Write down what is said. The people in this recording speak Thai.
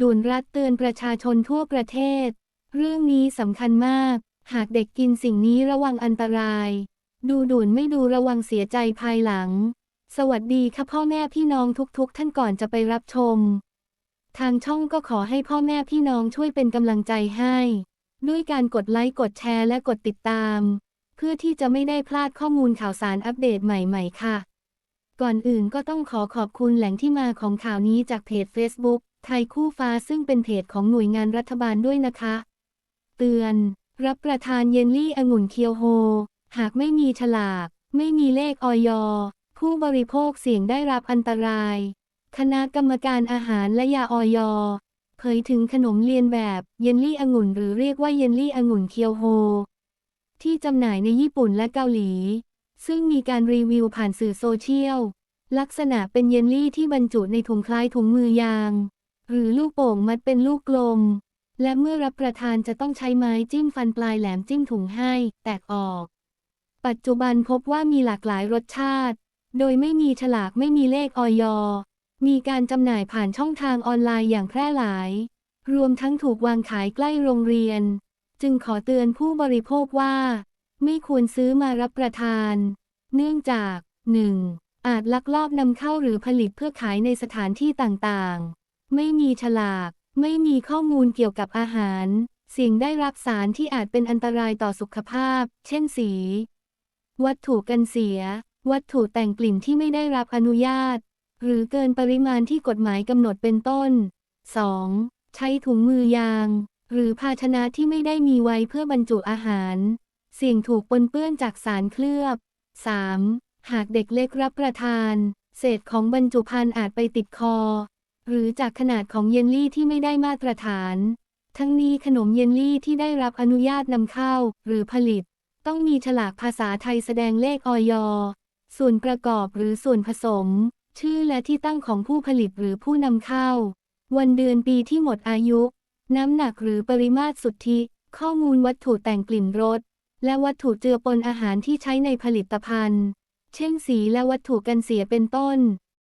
ด่วนรัฐเตือนประชาชนทั่วประเทศ เรื่องนี้สำคัญมาก หากเด็กกินสิ่งนี้ระวังอันตราย ดูด่วนไม่ดูระวังเสียใจภายหลัง สวัสดีค่ะพ่อแม่พี่น้องทุกๆ ท่านก่อนจะไปรับชม ทางช่องก็ขอให้พ่อแม่พี่น้องช่วยเป็นกำลังใจให้ ด้วยการกดไลค์กดแชร์และกดติดตาม เพื่อที่จะไม่ได้พลาดข้อมูลข่าวสารอัปเดตใหม่ ๆ ค่ะ ก่อนอื่นก็ต้องขอขอบคุณแหล่งที่มาของข่าวนี้จากเพจ Facebook ไทยคู่ฟ้าซึ่งเป็นเพจของหน่วยงานรัฐบาลด้วยนะคะ เตือน รับประทานเยลลี่องุ่นเคียวโฮ หากไม่มีฉลาก ไม่มีเลขออยผู้บริโภคเสี่ยงได้รับอันตราย คณะกรรมการอาหารและยาออยเผยถึงขนมเลียนแบบเยลลี่องุ่นหรือเรียกว่าเยลลี่องุ่นเคียวโฮ ที่จำหน่ายในญี่ปุ่นและเกาหลี ซึ่งมีการรีวิวผ่านสื่อโซเชียล ลักษณะเป็นเยลลี่ที่บรรจุในถุงคล้ายถุงมือยาง หรือลูกโป่งมัดเป็นลูกกลม และเมื่อรับประทานจะต้องใช้ไม้จิ้มฟันปลายแหลมจิ้มถุงให้ แตกออก ปัจจุบันพบว่ามีหลากหลายรสชาติ โดยไม่มีฉลากไม่มีเลขออยมีการจำหน่ายผ่านช่องทางออนไลน์อย่างแพร่หลาย รวมทั้งถูกวางขายใกล้โรงเรียน จึงขอเตือนผู้บริโภคว่า ไม่ควรซื้อมารับประทาน เนื่องจาก 1. อาจลักลอบนำเข้าหรือผลิตเพื่อขายในสถานที่ต่างๆ ไม่มีฉลาก ไม่มีข้อมูลเกี่ยวกับอาหารเสี่ยงได้รับสารที่อาจเป็นอันตรายต่อสุขภาพ เช่นสี วัตถุกันเสีย วัตถุแต่งกลิ่นที่ไม่ได้รับอนุญาต หรือเกินปริมาณที่กฎหมายกำหนดเป็นต้น 2. ใช้ถุงมือยาง หรือภาชนะที่ไม่ได้มีไว้เพื่อบรรจุอาหารเสี่ยงถูกปนเปื้อนจากสารเคลือบ 3. หากเด็กเล็กรับประทาน เศษของบรรจุภัณฑ์อาจไปติดคอ หรือจากขนาดของเยลลี่ที่ไม่ได้มาตรฐาน ทั้งนี้ขนมเยลลี่ที่ได้รับอนุญาตนำเข้า หรือผลิต ต้องมีฉลากภาษาไทยแสดงเลขออยส่วนประกอบหรือส่วนผสม ชื่อและที่ตั้งของผู้ผลิตหรือผู้นำเข้า วันเดือนปีที่หมดอายุ น้ำหนักหรือปริมาตรสุทธิ ข้อมูลวัตถุแต่งกลิ่นรส และวัตถุเจือปนอาหารที่ใช้ในผลิตภัณฑ์ เช่นสีและวัตถุกันเสียเป็นต้น